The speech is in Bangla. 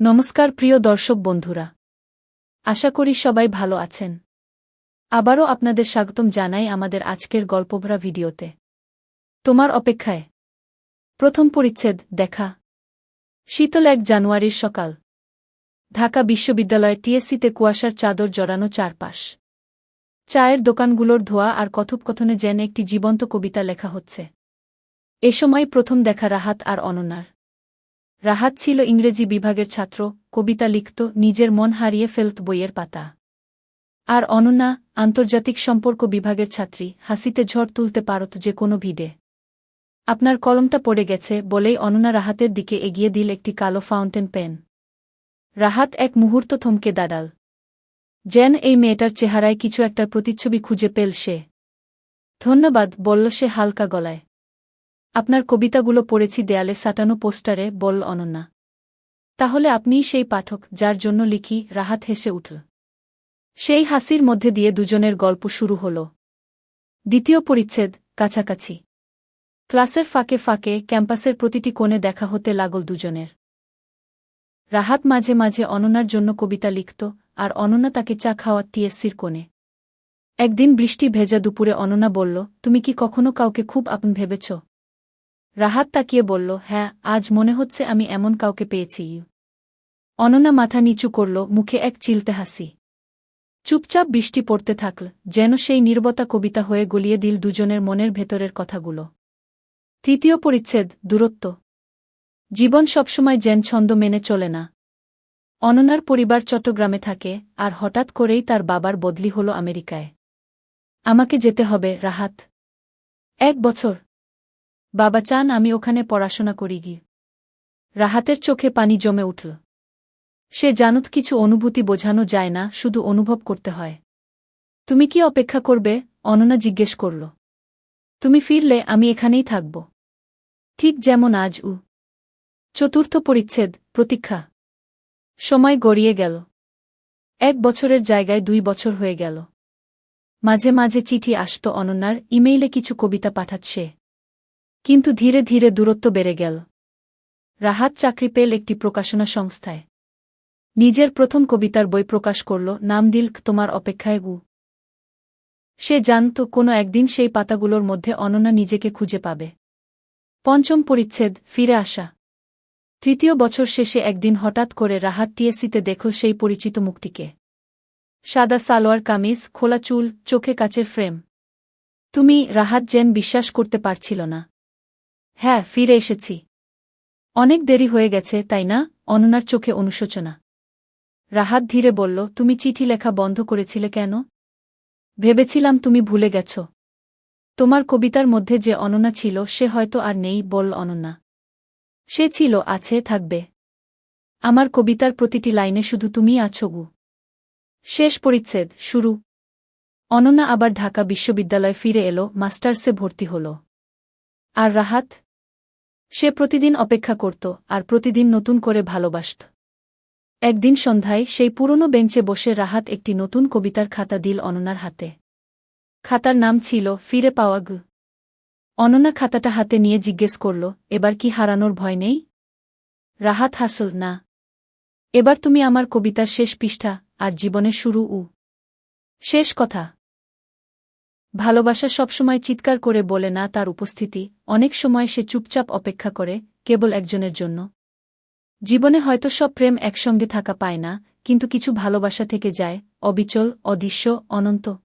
নমস্কার প্রিয় দর্শক বন্ধুরা। আশা করি সবাই ভালো আছেন। আবারও আপনাদের স্বাগতম জানাই আমাদের আজকের গল্পভরা ভিডিওতে। তোমার অপেক্ষায়। প্রথম পরিচ্ছেদ, দেখা। শীতল এক জানুয়ারির সকাল। ঢাকা বিশ্ববিদ্যালয় টিএসসিতে কুয়াশার চাদর জড়ানো চারপাশ। চায়ের দোকানগুলোর ধোয়া আর কথোপকথনে যেন একটি জীবন্ত কবিতা লেখা হচ্ছে। এ সময় প্রথম দেখা রাহাত আর অননার রাহাত ছিল ইংরেজি বিভাগের ছাত্র, কবিতা লিখত, নিজের মন হারিয়ে ফেলত বইয়ের পাতা। আর অনন্যা, আন্তর্জাতিক সম্পর্ক বিভাগের ছাত্রী, হাসিতে ঝড় তুলতে পারত যে কোনো ভিডে। আপনার কলমটা পড়ে গেছে, বলেই অনন্যা রাহাতের দিকে এগিয়ে দিল একটি কালো ফাউন্টেন পেন। রাহাত এক মুহূর্ত থমকে দাঁড়াল। যেন এই মেয়েটার চেহারায় কিছু একটার প্রতিচ্ছবি খুঁজে পেল সে। ধন্যবাদ, বলল সে হালকা গলায়। আপনার কবিতাগুলো পড়েছি দেয়ালে সাটানো পোস্টারে, বল অনন্যা। তাহলে আপনিই সেই পাঠক যার জন্য লিখি, রাহাত হেসে উঠল সেই হাসির মধ্যে দিয়ে দুজনের গল্প শুরু হল। দ্বিতীয় পরিচ্ছেদ, কাছাকাছি। ক্লাসের ফাঁকে ফাঁকে, ক্যাম্পাসের প্রতিটি কোণে দেখা হতে লাগল দুজনের। রাহাত মাঝে মাঝে অননার জন্য কবিতা লিখত, আর অননা তাকে চা খাওয়া টিএসসির কোণে। একদিন বৃষ্টি ভেজা দুপুরে অননা বলল, তুমি কি কখনো কাউকে খুব আপন ভেবেছ? রাহাত তাকিয়ে বলল হ্যাঁ আজ মনে হচ্ছে আমি এমন কাউকে পেয়েছি। অননা মাথা নিচু করল, মুখে এক চিলতে হাসি। চুপচাপ বৃষ্টি পড়তে থাকল, যেন সেই নির্বতা কবিতা হয়ে গলিয়ে দিল দুজনের মনের ভেতরের কথাগুলো। তৃতীয় পরিচ্ছেদ, দূরত্ব। জীবন সবসময় যেন ছন্দ মেনে চলে না। অননার পরিবার চট্টগ্রামে থাকে, আর হঠাৎ করেই তার বাবার বদলি হল আমেরিকায়। আমাকে যেতে হবে, রাহাত। এক বছর বাবা চান আমি ওখানে পড়াশোনা করি গি। রাহাতের চোখে পানি জমে উঠল। সে জানত কিছু অনুভূতি বোঝানো যায় না, শুধু অনুভব করতে হয়। তুমি কি অপেক্ষা করবে? অননা জিজ্ঞেস করল। তুমি ফিরলে, আমি এখানেই থাকব। ঠিক যেমন আজ উ। চতুর্থ পরিচ্ছেদ, প্রতীক্ষা। সময় গড়িয়ে গেল। এক বছরের জায়গায় দুই বছর হয়ে গেল। মাঝে মাঝে চিঠি আসত অনন্যার, ইমেইলে কিছু কবিতা পাঠাচ্ছে কিন্তু ধীরে ধীরে দূরত্ব বেড়ে গেল। রাহাত চাকরি পেল একটি প্রকাশনা সংস্থায়। নিজের প্রথম কবিতার বই প্রকাশ করল, নাম দিল তোমার অপেক্ষায় গু। সে জানত, কোনো একদিন সেই পাতাগুলোর মধ্যে অননা নিজেকে খুঁজে পাবে। পঞ্চম পরিচ্ছেদ, ফিরে আসা। তৃতীয় বছর শেষে একদিন হঠাৎ করে রাহাত টিএসিতে দেখল সেই পরিচিত মুখটিকে। সাদা সালোয়ার কামিজ, খোলা চুল, চোখে কাচের ফ্রেম। তুমি, রাহাত যেন বিশ্বাস করতে পারছিল না। হ্যাঁ ফিরে এসেছি। অনেক দেরি হয়ে গেছে, তাই না? অননার চোখে অনুশোচনা। রাহাত ধীরে বলল, তুমি চিঠি লেখা বন্ধ করেছিলে কেন? ভেবেছিলাম তুমি ভুলে গেছ। তোমার কবিতার মধ্যে যে অননা ছিল, সে হয়তো আর নেই, বল অনন্যা সে ছিল, আছে, থাকবে। আমার কবিতার প্রতিটি লাইনে শুধু তুমিই আছো গু। শেষ পরিচ্ছেদ, শুরু। অনন্যা আবার ঢাকা বিশ্ববিদ্যালয়ে ফিরে এলো, মাস্টার্সে ভর্তি হল। আর রাহাত? সে প্রতিদিন অপেক্ষা করত আর প্রতিদিন নতুন করে ভালোবাসত। একদিন সন্ধ্যায় সেই পুরনো বেঞ্চে বসে রাহাত একটি নতুন কবিতার খাতা দিল অননার হাতে। খাতার নাম ছিল ফিরে পাওয়া গু। অননা খাতাটা হাতে নিয়ে জিজ্ঞেস করল, এবার কি হারানোর ভয় নেই? রাহাত হাসল, না। এবার তুমি আমার কবিতার শেষ পৃষ্ঠা আর জীবনের শুরু উ। শেষ কথা। ভালোবাসা সবসময় চিৎকার করে বলে না তার উপস্থিতি, অনেক সময় সে চুপচাপ অপেক্ষা করে, কেবল একজনের জন্য। জীবনে হয়তো সব প্রেম একসঙ্গে থাকা পায় না, কিন্তু কিছু ভালোবাসা থেকে যায়, অবিচল, অদৃশ্য, অনন্ত।